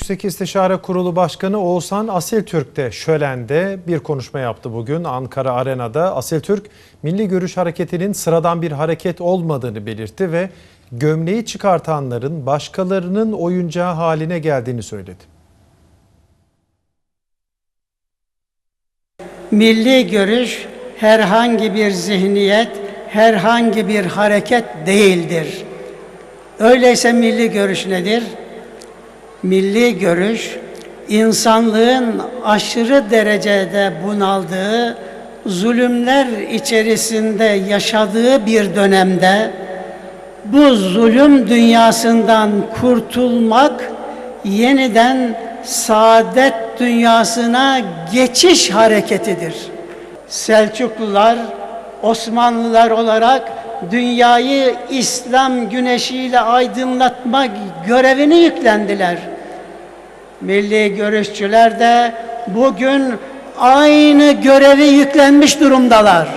Yüksek İstişare Kurulu Başkanı Oğuzhan Asiltürk de şölende bir konuşma yaptı bugün Ankara Arena'da. Asiltürk, Milli Görüş Hareketi'nin sıradan bir hareket olmadığını belirtti ve gömleği çıkartanların başkalarının oyuncağı haline geldiğini söyledi. Milli görüş herhangi bir zihniyet, herhangi bir hareket değildir. Öyleyse milli görüş nedir? Milli görüş insanlığın aşırı derecede bunaldığı, zulümler içerisinde yaşadığı bir dönemde bu zulüm dünyasından kurtulmak, yeniden saadet dünyasına geçiş hareketidir. Selçuklular, Osmanlılar olarak dünyayı İslam güneşiyle aydınlatma görevini yüklendiler. Milli görüşçüler de bugün aynı görevi yüklenmiş durumdalar.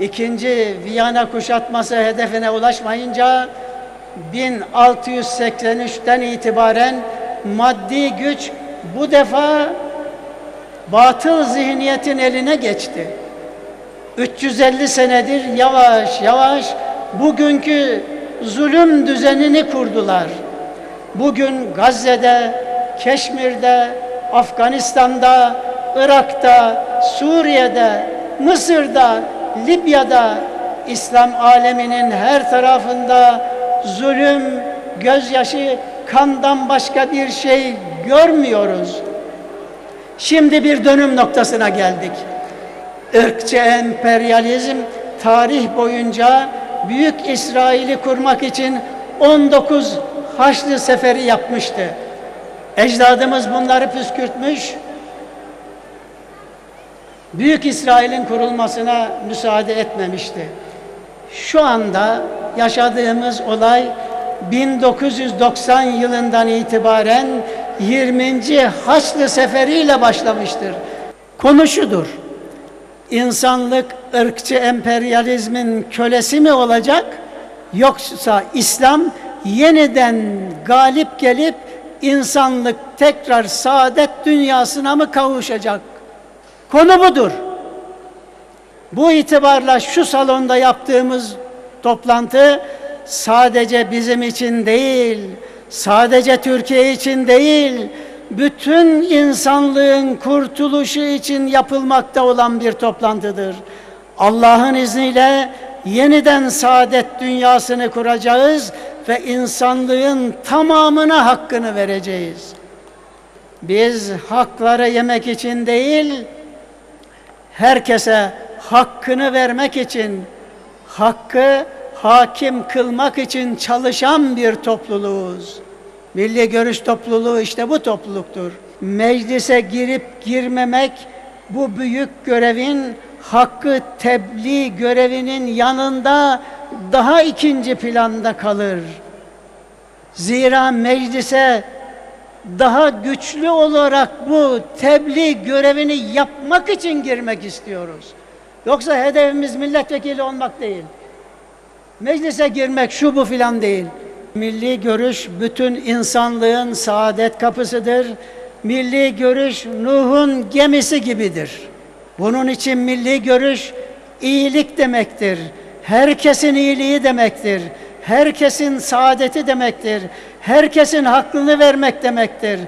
İkinci Viyana kuşatması hedefine ulaşmayınca 1683'ten itibaren maddi güç bu defa batıl zihniyetin eline geçti. 350 senedir yavaş yavaş bugünkü zulüm düzenini kurdular. Bugün Gazze'de, Keşmir'de, Afganistan'da, Irak'ta, Suriye'de, Mısır'da, Libya'da, İslam aleminin her tarafında zulüm, gözyaşı, kandan başka bir şey görmüyoruz. Şimdi bir dönüm noktasına geldik. Irkçı emperyalizm tarih boyunca Büyük İsrail'i kurmak için 19 Haçlı Seferi yapmıştı. Ecdadımız bunları püskürtmüş, Büyük İsrail'in kurulmasına müsaade etmemişti. Şu anda yaşadığımız olay 1990 yılından itibaren 20. Haçlı Seferi ile başlamıştır. Konu şudur. İnsanlık ırkçı emperyalizmin kölesi mi olacak? Yoksa İslam yeniden galip gelip insanlık tekrar saadet dünyasına mı kavuşacak? Konu budur. Bu itibarla şu salonda yaptığımız toplantı sadece bizim için değil, sadece Türkiye için değil, bütün insanlığın kurtuluşu için yapılmakta olan bir toplantıdır. Allah'ın izniyle yeniden saadet dünyasını kuracağız ve insanlığın tamamına hakkını vereceğiz. Biz hakları yemek için değil, herkese hakkını vermek için, hakkı hakim kılmak için çalışan bir topluluğuz. Milli Görüş Topluluğu işte bu topluluktur. Meclise girip girmemek bu büyük görevin hakkı tebliğ görevinin yanında daha ikinci planda kalır. Zira meclise daha güçlü olarak bu tebliğ görevini yapmak için girmek istiyoruz. Yoksa hedefimiz milletvekili olmak değil. Meclise girmek şu bu filan değil. Milli görüş bütün insanlığın saadet kapısıdır. Milli görüş Nuh'un gemisi gibidir. Bunun için milli görüş iyilik demektir. Herkesin iyiliği demektir. Herkesin saadeti demektir. Herkesin hakkını vermek demektir.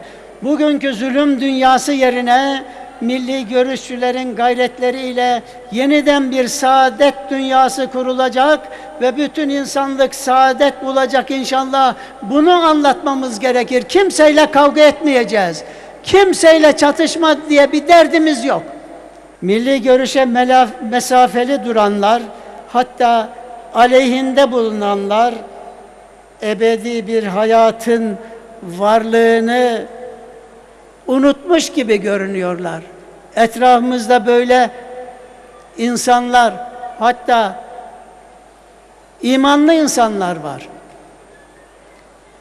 Bugünkü zulüm dünyası yerine milli görüşçülerin gayretleriyle yeniden bir saadet dünyası kurulacak ve bütün insanlık saadet bulacak inşallah. Bunu anlatmamız gerekir. Kimseyle kavga etmeyeceğiz. Kimseyle çatışma diye bir derdimiz yok. Milli görüşe mesafeli duranlar, hatta aleyhinde bulunanlar ebedi bir hayatın varlığını unutmuş gibi görünüyorlar. Etrafımızda böyle insanlar hatta imanlı insanlar var.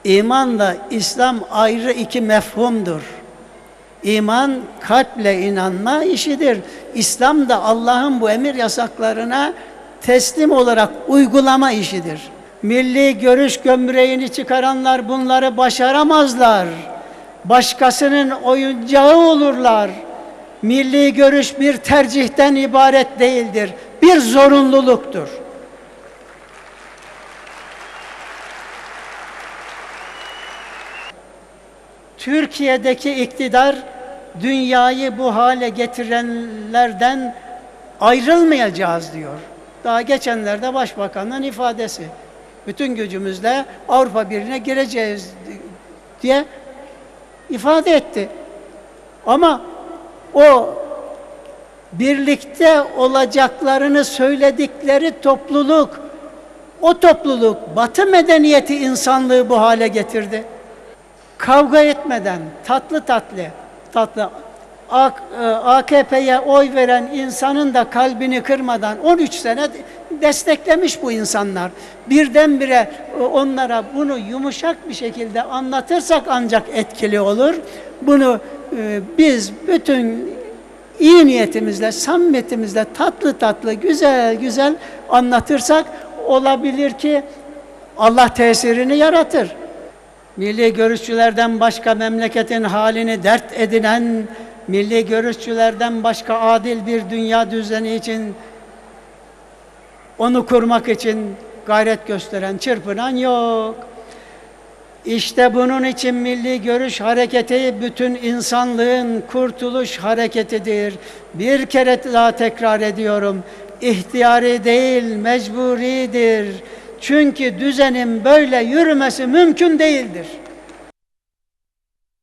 İmanla İslam ayrı iki mefhumdur. İman kalple inanma işidir. İslam da Allah'ın bu emir yasaklarına teslim olarak uygulama işidir. Milli görüş gömleğini çıkaranlar bunları başaramazlar. Başkasının oyuncağı olurlar. Milli görüş bir tercihten ibaret değildir. Bir zorunluluktur. Türkiye'deki iktidar dünyayı bu hale getirenlerden ayrılmayacağız diyor. Daha geçenlerde başbakanın ifadesi. Bütün gücümüzle Avrupa Birliği'ne gireceğiz diye ifade etti. Ama o birlikte olacaklarını söyledikleri topluluk, o topluluk Batı medeniyeti insanlığı bu hale getirdi kavga etmeden tatlı tatlı tatlı A- e, AKP'ye oy veren insanın da kalbini kırmadan 13 sene desteklemiş bu insanlar. Birdenbire e, onlara bunu yumuşak bir şekilde anlatırsak ancak etkili olur. Bunu e, biz bütün iyi niyetimizle, samimiyetimizle tatlı tatlı, güzel güzel anlatırsak olabilir ki Allah tesirini yaratır. Milli görüşçülerden başka memleketin halini dert edinen, milli görüşçülerden başka adil bir dünya düzeni için, onu kurmak için gayret gösteren, çırpınan yok. İşte bunun için milli görüş hareketi bütün insanlığın kurtuluş hareketidir. Bir kere daha tekrar ediyorum. İhtiyari değil, mecburidir. Çünkü düzenin böyle yürümesi mümkün değildir.